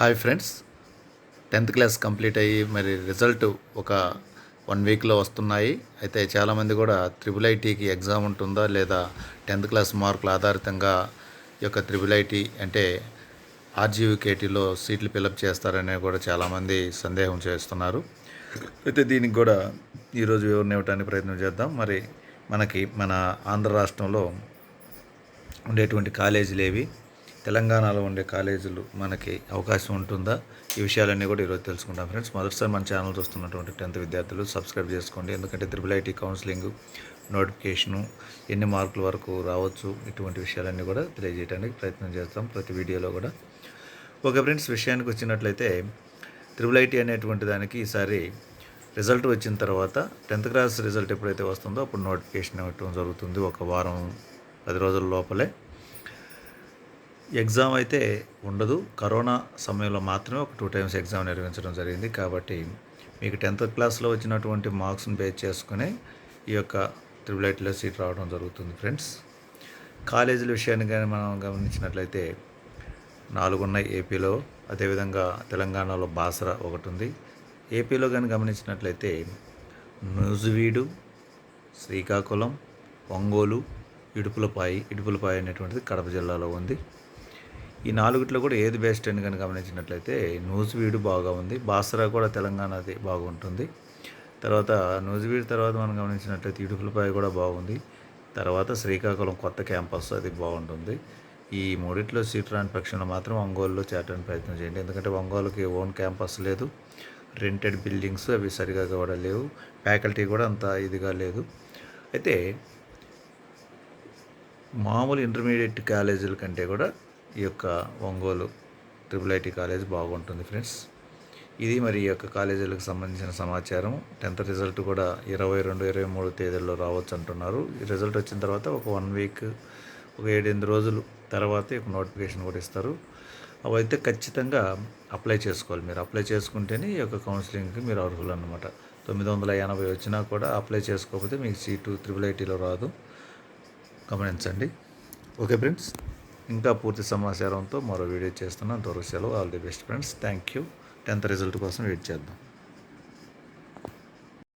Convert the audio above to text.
Hi friends. Tenth class complete అయ్యి మరి result ఒక వన్ వీక్లో వస్తున్నాయి. అయితే చాలామంది కూడా త్రిబుల్ ఐటీకి ఎగ్జామ్ ఉంటుందా లేదా టెన్త్ క్లాస్ మార్కుల ఆధారితంగా ఈ యొక్క త్రిబుల్ ఐటీ అంటే ఆర్జీవికేటీలో సీట్లు ఫిలప్ చేస్తారనే కూడా చాలామంది సందేహం చేస్తున్నారు. అయితే దీనికి కూడా ఈరోజు వివరణ ఇవ్వడానికి ప్రయత్నం చేద్దాం. మరి మనకి మన ఆంధ్ర రాష్ట్రంలో ఉండేటువంటి కాలేజీలు ఏవి? తెలంగాణలో ఉండే కాలేజీలు మనకి అవకాశం ఉంటుందా? ఈ విషయాలన్నీ కూడా ఈరోజు తెలుసుకుంటాం ఫ్రెండ్స్. మొదటిసారి మన ఛానల్ చూస్తున్నటువంటి టెన్త్ విద్యార్థులు సబ్స్క్రైబ్ చేసుకోండి. ఎందుకంటే త్రిబుల్ ఐటీ కౌన్సిలింగ్ నోటిఫికేషను ఎన్ని మార్కుల వరకు రావచ్చు ఇటువంటి విషయాలన్నీ కూడా తెలియజేయడానికి ప్రయత్నం చేస్తాం ప్రతి వీడియోలో కూడా. ఓకే ఫ్రెండ్స్ విషయానికి వచ్చినట్లయితే త్రిబుల్ ఐటీ అనేటువంటి దానికి ఈసారి రిజల్ట్ వచ్చిన తర్వాత టెన్త్ క్లాస్ రిజల్ట్ ఎప్పుడైతే వస్తుందో అప్పుడు నోటిఫికేషన్ ఇవ్వటం జరుగుతుంది. ఒక వారం పది రోజుల లోపలే. ఎగ్జామ్ అయితే ఉండదు. కరోనా సమయంలో మాత్రమే ఒక టూ టైమ్స్ ఎగ్జామ్ నిర్వహించడం జరిగింది. కాబట్టి మీకు టెన్త్ క్లాస్లో వచ్చినటువంటి మార్క్స్ని బేస్ చేసుకుని ఈ యొక్క ట్రిపుల్ ఐటీలో సీట్ రావడం జరుగుతుంది ఫ్రెండ్స్. కాలేజీల విషయాన్ని కానీ మనం గమనించినట్లయితే నాలుగు ఉన్నాయి ఏపీలో. అదేవిధంగా తెలంగాణలో బాసర ఒకటి ఉంది ఏపీలో కానీ గమనించినట్లయితే నూజువీడు శ్రీకాకుళం ఒంగోలు ఇడుపులపాయి ఇడుపులపాయి అనేటువంటిది కడప జిల్లాలో ఉంది. ఈ నాలుగిట్లో కూడా ఏది బెస్ట్ అని కనుక గమనించినట్లయితే నూజివీడు బాగా ఉంది. బాసరా కూడా తెలంగాణది బాగుంటుంది. తర్వాత నూజివీడు తర్వాత మనం గమనించినట్లయితే ఇడుపులపాయ కూడా బాగుంది. తర్వాత శ్రీకాకుళం కొత్త క్యాంపస్ అది బాగుంటుంది. ఈ మూడిట్లో సీట్ రాని పక్షంలో మాత్రం ఒంగోలులో చేరడానికి ప్రయత్నం చేయండి. ఎందుకంటే ఒంగోలుకి ఓన్ క్యాంపస్ లేదు. రెంటెడ్ బిల్డింగ్స్ అవి సరిగా కూడా లేవు. ఫ్యాకల్టీ కూడా అంత ఇదిగా లేదు. అయితే మామూలు ఇంటర్మీడియట్ కాలేజీల కంటే కూడా ఈ యొక్క Ongole triple I T college బాగుంటుంది ఫ్రెండ్స్ ఇది మరి ఈ యొక్క కాలేజీలకు సంబంధించిన సమాచారం. టెన్త్ రిజల్ట్ కూడా ఇరవై రెండు ఇరవై మూడు తేదీల్లో రావచ్చు అంటున్నారు. ఈ రిజల్ట్ వచ్చిన తర్వాత ఒక వన్ వీక్ ఒక ఏడెనిమిది రోజులు తర్వాత ఒక నోటిఫికేషన్ కూడా ఇస్తారు. అవైతే ఖచ్చితంగా అప్లై చేసుకోవాలి. మీరు అప్లై చేసుకుంటేనే ఈ యొక్క కౌన్సిలింగ్కి మీరు అర్హులు అనమాట తొమ్మిది వందల ఎనభై వచ్చినా కూడా అప్లై చేసుకోకపోతే మీకు సీటు త్రిబుల్ ఐటీలో రాదు. గమనించండి. ఓకే ఫ్రెండ్స్ ఇంకా పూర్తి సమాచారంతో మరో వీడియో చేస్తున్నాను. అంతవరకు సెలవు. All the best friends thank you tenth result కోసం వెయిట్ చేద్దాం.